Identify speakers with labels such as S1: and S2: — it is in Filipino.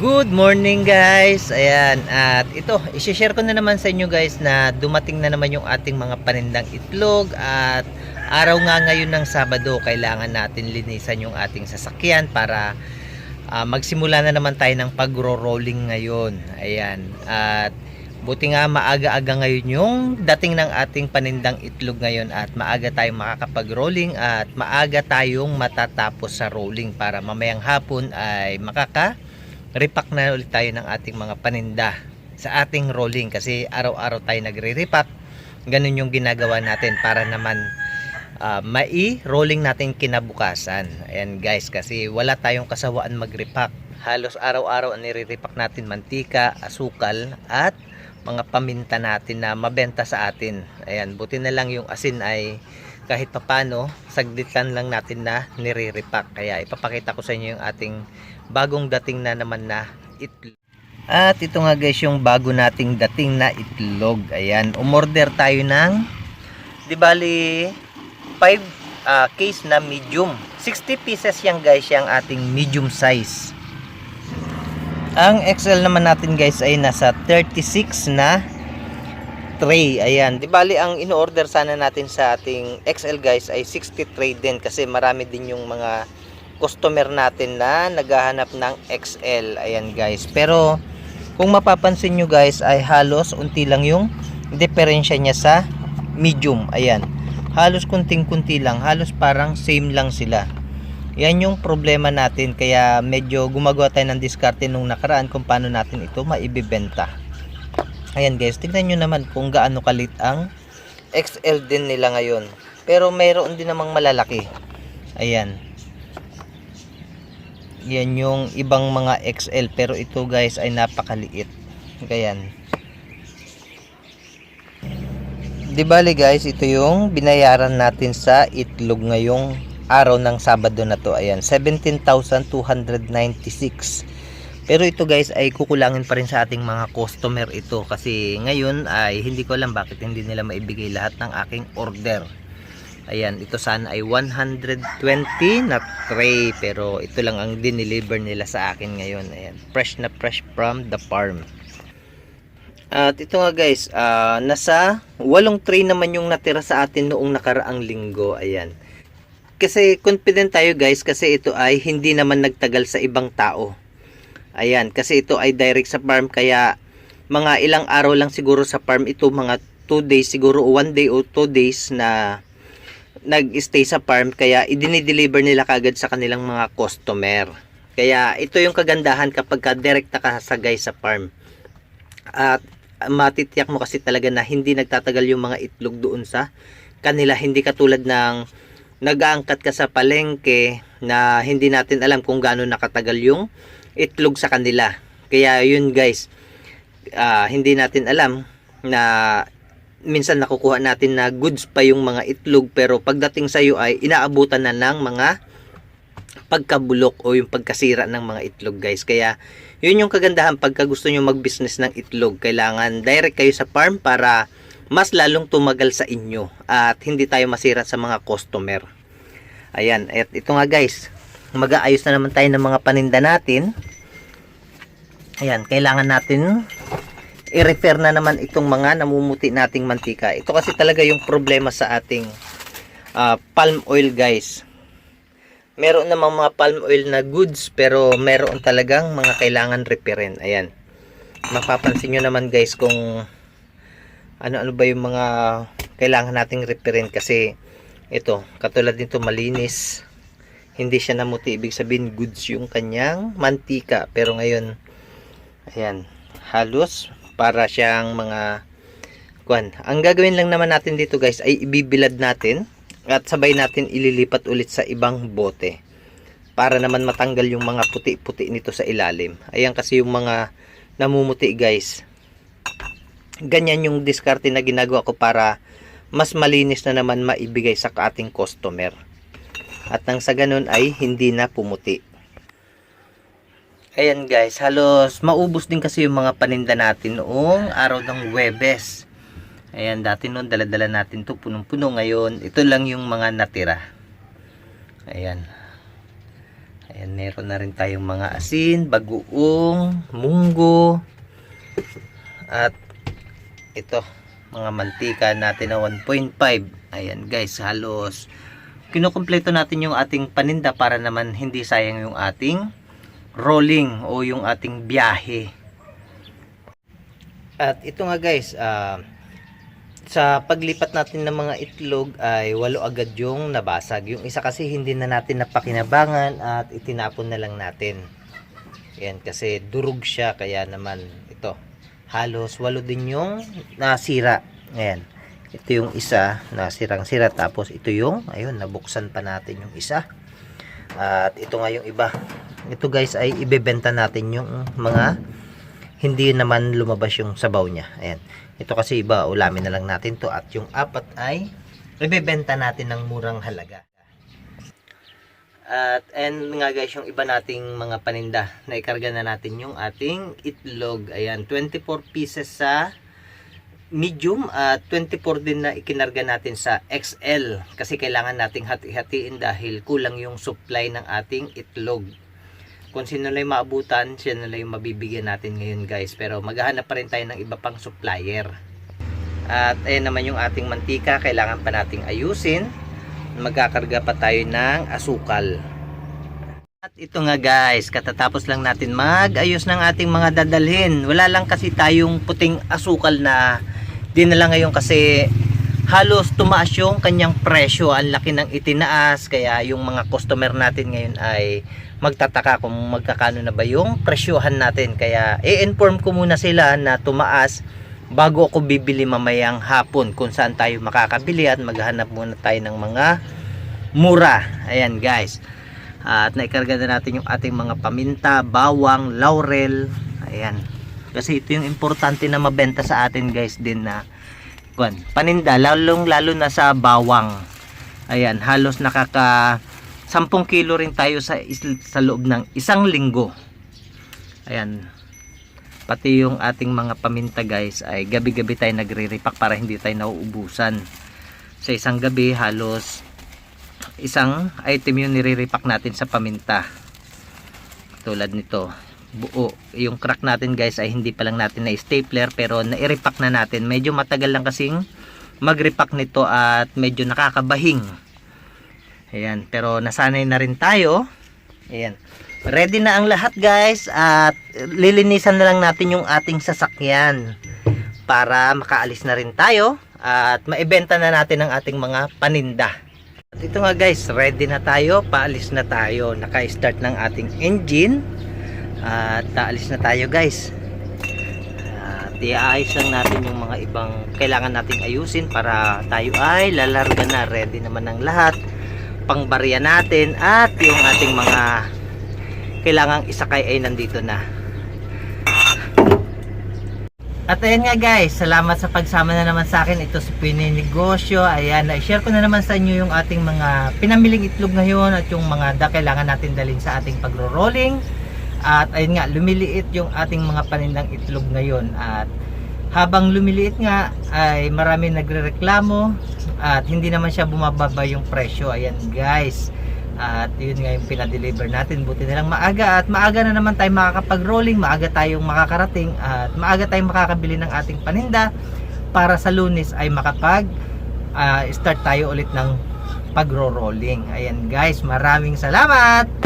S1: Good morning guys! Ayan, at ito, isi-share ko na naman sa inyo guys na dumating na naman yung ating mga panindang itlog at araw nga ngayon ng Sabado, kailangan natin linisan yung ating sasakyan para ah, magsimula na naman tayo ng pagro-rolling ngayon. Ayan, at buti nga maaga-aga ngayon yung dating ng ating panindang itlog ngayon at maaga tayong makakapag-rolling at maaga tayong matatapos sa rolling para mamayang hapon ay makaka repack na ulit tayo ng ating mga paninda sa ating rolling kasi araw-araw tayo nagre-repack. Ganun yung ginagawa natin para naman ah, mai-rolling natin kinabukasan. Ayan guys kasi wala tayong kasawaan mag-repack. Halos araw-araw nire-repack natin mantika, asukal at mga paminta natin na mabenta sa atin. Ayan buti na lang yung asin ay kahit papano saglitan lang natin na nire-repack. Kaya ipapakita ko sa inyo yung ating bagong dating na naman na itlog. At ito nga guys yung bago nating dating na itlog. Ayan, umorder tayo ng di bali 5 case na medium. 60 pieces yan guys yung ating medium size. Ang XL naman natin guys ay nasa 36 na tray. Ayan, di bali ang in-order sana natin sa ating XL guys ay 60 tray din kasi marami din yung mga customer natin na naghahanap ng XL. Ayan guys. Pero kung mapapansin nyo guys ay halos unti lang yung diferensya niya sa medium. Ayan. Halos kunting-kunti lang. Halos parang same lang sila. Yan yung problema natin. Kaya medyo gumagawa tayo ng diskarte nung nakaraan kung paano natin ito maibibenta. Ayan guys. Tignan nyo naman kung gaano kalit ang XL din nila ngayon. Pero mayroon din namang malalaki. Ayan. Yan yung ibang mga XL pero ito guys ay napakaliit. Ganyan. Di bali guys, ito yung binayaran natin sa itlog ngayong araw ng Sabado na to. Ayan, 17,296. Pero ito guys ay kukulangin pa rin sa ating mga customer ito kasi ngayon ay hindi ko alam bakit hindi nila maibigay lahat ng aking order. Ayan, ito sana ay 120 na tray pero ito lang ang dineliver nila sa akin ngayon. Ayan, fresh na fresh from the farm. At ito nga guys, ah, nasa walong tray naman yung natira sa atin noong nakaraang linggo. Ayan. Kasi confident tayo guys kasi ito ay hindi naman nagtagal sa ibang tao. Ayan, kasi ito ay direct sa farm kaya mga ilang araw lang siguro sa farm ito, mga 2 days siguro, 1 day o 2 days na nag-stay sa farm kaya idinideliver nila kagad sa kanilang mga customer. Kaya ito yung kagandahan kapag ka direkta ka sa farm. At matitiyak mo kasi talaga na hindi nagtatagal yung mga itlog doon sa kanila. Hindi katulad ng nag-aangkat ka sa palengke na hindi natin alam kung gaano nakatagal yung itlog sa kanila. Kaya yun guys, ah, hindi natin alam na minsan nakukuha natin na goods pa yung mga itlog pero pagdating sa iyo ay inaabutan na ng mga pagkabulok o yung pagkasira ng mga itlog guys. Kaya yun yung kagandahan pagka gusto nyo mag-business ng itlog. Kailangan direct kayo sa farm para mas lalong tumagal sa inyo at hindi tayo masira sa mga customer. Ayan, at ito nga guys, mag-aayos na naman tayo ng mga paninda natin. Ayan, kailangan natin i-refer na naman itong mga namumuti nating mantika. Ito kasi talaga yung problema sa ating ah, palm oil guys. Meron namang mga palm oil na goods pero meron talagang mga kailangan referin. Ayan. Mapapansin nyo naman guys kung ano-ano ba yung mga kailangan nating referin kasi ito, katulad nito malinis. Hindi siya namuti. Ibig sabihin goods yung kanyang mantika. Pero ngayon, ayan, halos para siyang mga kuan. Ang gagawin lang naman natin dito guys ay ibibilad natin at sabay natin ililipat ulit sa ibang bote para naman matanggal yung mga puti-puti nito sa ilalim. Ayan kasi yung mga namumuti guys. Ganyan yung diskarte na ginagawa ko para mas malinis na naman maibigay sa ating customer. At nang sa ganun ay hindi na pumuti. Ayan guys, halos maubos din kasi yung mga paninda natin noong araw ng Webes. Ayan, dati noon daladala natin to punong-puno ngayon. Ito lang yung mga natira. Ayan. Ayan, meron na rin tayong mga asin, bagoong, munggo, at ito, mga mantika natin na 1.5. Ayan guys, halos kinukumpleto natin yung ating paninda para naman hindi sayang yung ating rolling o yung ating biyahe. At ito nga guys, ah, sa paglipat natin ng mga itlog ay walo agad yung nabasag. Yung isa kasi hindi na natin napakinabangan at itinapon na lang natin. Yan kasi durog siya kaya naman ito halos walo din yung nasira. Ayan. Ito yung isa na sirang-sira tapos ito yung ayun nabuksan pa natin yung isa. At ito nga yung iba. Ito guys ay ibebenta natin yung mga hindi naman lumabas yung sabaw niya. Ayan. Ito kasi iba, ulamin na lang natin to at yung apat ay ibebenta natin ng murang halaga. At and nga guys, yung iba nating mga paninda, naikarga na natin yung ating itlog. Ayan, 24 pieces sa medium at 24 din na ikinarga natin sa XL kasi kailangan nating hati-hatiin dahil kulang yung supply ng ating itlog. Kung sino lang maabutan, siya na lang mabibigyan natin ngayon guys. Pero maghahanap pa rin tayo ng iba pang supplier. At ayan naman yung ating mantika, kailangan pa nating ayusin. Magkakarga pa tayo ng asukal. At ito nga guys, katatapos lang natin mag-ayos ng ating mga dadalhin. Wala lang kasi tayong puting asukal na dinala ngayon kasi halos tumaas yung kanyang presyo. Ang laki ng itinaas kaya yung mga customer natin ngayon ay magtataka kung magkakano na ba yung presyohan natin. Kaya i-inform ko muna sila na tumaas bago ako bibili mamayang hapon kung saan tayo makakabili at maghanap muna tayo ng mga mura. Ayan guys. At naikarga na natin yung ating mga paminta, bawang, laurel. Ayan. Kasi ito yung importante na mabenta sa atin guys din na kwan, paninda lalong lalo na sa bawang. Ayan, halos nakaka 10 kilo rin tayo sa sa loob ng isang linggo. Ayan. Pati yung ating mga paminta guys ay gabi-gabi tayo nagre-repack para hindi tayo nauubusan. Sa isang gabi halos isang item yung nire-repack natin sa paminta. Tulad nito, buo. Yung crack natin guys ay hindi pa lang natin na stapler pero nai-repack na natin. Medyo matagal lang kasing mag-repack nito at medyo nakakabahing. Ayan, pero nasanay na rin tayo. Ayan. Ready na ang lahat guys at lilinisan na lang natin yung ating sasakyan para makaalis na rin tayo at maibenta na natin ang ating mga paninda. At ito nga guys, ready na tayo, paalis na tayo. Naka-start ng ating engine at taalis na tayo guys. At iaayos lang natin yung mga ibang kailangan nating ayusin para tayo ay lalarga na. Ready naman ang lahat. Pangbarya natin at yung ating mga kailangang isakay ay nandito na. At ayan nga guys, salamat sa pagsama na naman sa akin. Ito sa Pininegosyo. Ayan, na-share ko na naman sa inyo yung ating mga pinamiling itlog ngayon at yung mga da kailangan natin dalhin sa ating pagro-rolling. At ayun nga, lumiliit yung ating mga panindang itlog ngayon. At habang lumiliit nga ay marami nagrereklamo at hindi naman siya bumababa yung presyo. Ayan guys. At yun nga yung pinadeliver natin. Buti na lang maaga at maaga na naman tayo makakapag-rolling, maaga tayong makakarating at maaga tayong makakabili ng ating paninda para sa lunes ay makapag ah, start tayo ulit ng pagro-rolling. Ayan guys, maraming salamat!